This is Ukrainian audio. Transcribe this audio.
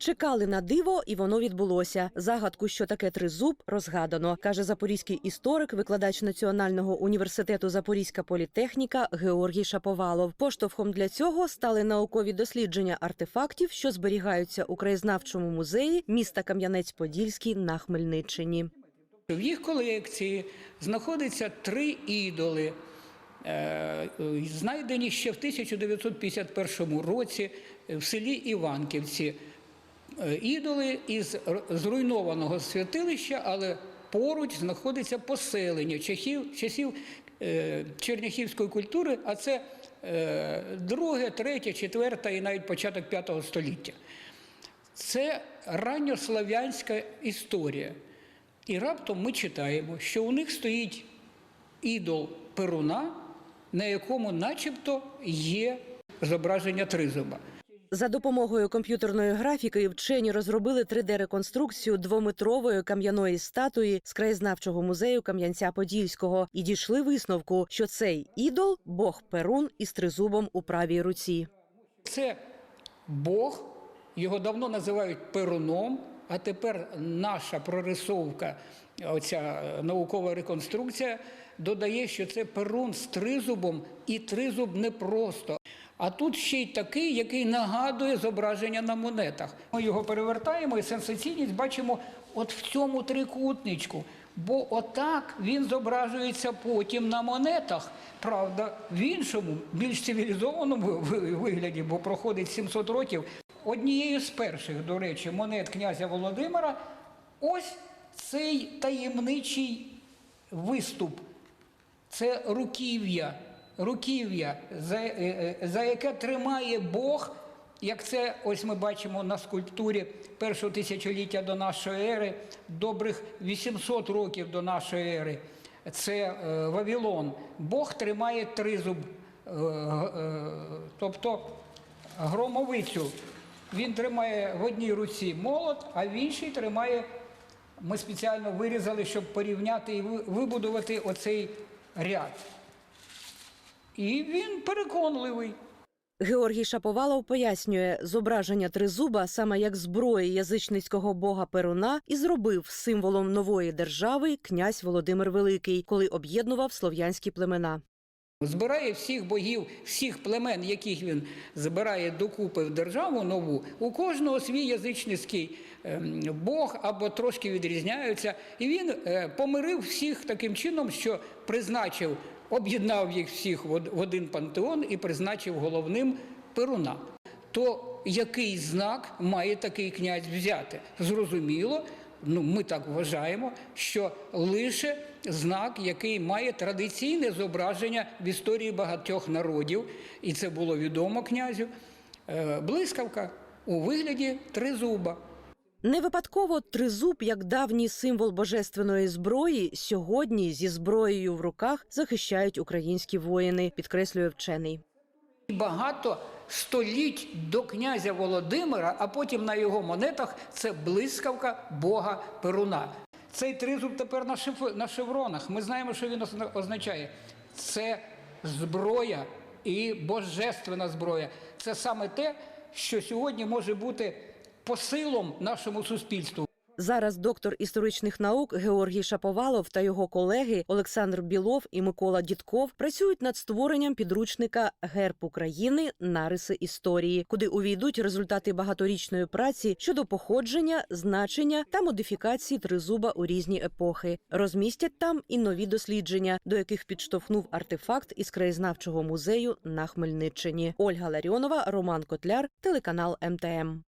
Чекали на диво, і воно відбулося. Загадку, що таке тризуб, розгадано, каже запорізький історик, викладач Національного університету Запорізька політехніка Георгій Шаповалов. Поштовхом для цього стали наукові дослідження артефактів, що зберігаються у краєзнавчому музеї міста Кам'янець-Подільський на Хмельниччині. В їх колекції знаходиться три ідоли, е, знайдені ще в 1951 році в селі Іванківці. Е, Ідоли із зруйнованого святилища, але поруч знаходиться поселення часів, часів е, черняхівської культури, а це е, друге, третє, четверте і навіть початок п'ятого століття. Це ранньослав'янська історія. І раптом ми читаємо, що у них стоїть ідол Перуна, на якому начебто є зображення тризуба. За допомогою комп'ютерної графіки вчені розробили 3D-реконструкцію двометрової кам'яної статуї з краєзнавчого музею Кам'янця-Подільського і дійшли висновку, що цей ідол бог Перун із тризубом у правій руці. Це Бог, його давно називають Перуном, а тепер наша прорисовка, оця е, наукова реконструкція, додає, що це Перун з тризубом, і тризуб не просто. А тут ще й такий, який нагадує зображення на монетах. Ми його перевертаємо і сенсаційність бачимо от в цьому трикутничку. Бо отак він зображується потім на монетах. Правда, в іншому, більш цивілізованому вигляді, бо проходить 700 років. Однією з перших, до речі, монет князя Володимира ось цей таємничий виступ. Це руків'я, руків'я, за, е, е, за яке тримає Бог, як це ось ми бачимо на скульптурі першого тисячоліття до нашої ери, добрих 800 років до нашої ери. Це е, Вавилон. Бог тримає тризуб, тобто громовицю. Він тримає в одній руці молот, а в іншій тримає ми спеціально вирізали, щоб порівняти і вибудувати оцей ряд. І він переконливий. Георгій Шаповалов пояснює, зображення тризуба саме як зброї язичницького бога Перуна і зробив символом нової держави князь Володимир Великий, коли об'єднував слов'янські племена. Збирає всіх богів, всіх племен, яких він збирає докупи в державу нову. У кожного свій язичницький ем, бог або трошки відрізняються. І він е, помирив всіх таким чином, що призначив, об'єднав їх всіх в один пантеон і призначив головним Перуна. То який знак має такий князь взяти? Зрозуміло, ну ми так вважаємо, що лише знак, який має традиційне зображення в історії багатьох народів, і це було відомо князю. е, Блискавка у вигляді тризуба. Не випадково тризуб, як давній символ божественної зброї, сьогодні зі зброєю в руках захищають українські воїни, підкреслює вчений. Багато століть до князя Володимира, а потім на його монетах це блискавка Бога Перуна. Цей тризуб тепер на, на шевронах. Ми знаємо, що він озна- означає. Це зброя і божественна зброя. Це саме те, що сьогодні може бути посилом нашому суспільству. Зараз доктор історичних наук Георгій Шаповалов та його колеги Олександр Білов і Микола Дідков працюють над створенням підручника Герб України нариси історії, куди увійдуть результати багаторічної праці щодо походження, значення та модифікації тризуба у різні епохи. Розмістять там і нові дослідження, до яких підштовхнув артефакт із краєзнавчого музею на Хмельниччині. Ольга Ларіонова, Роман Котляр, телеканал МТМ.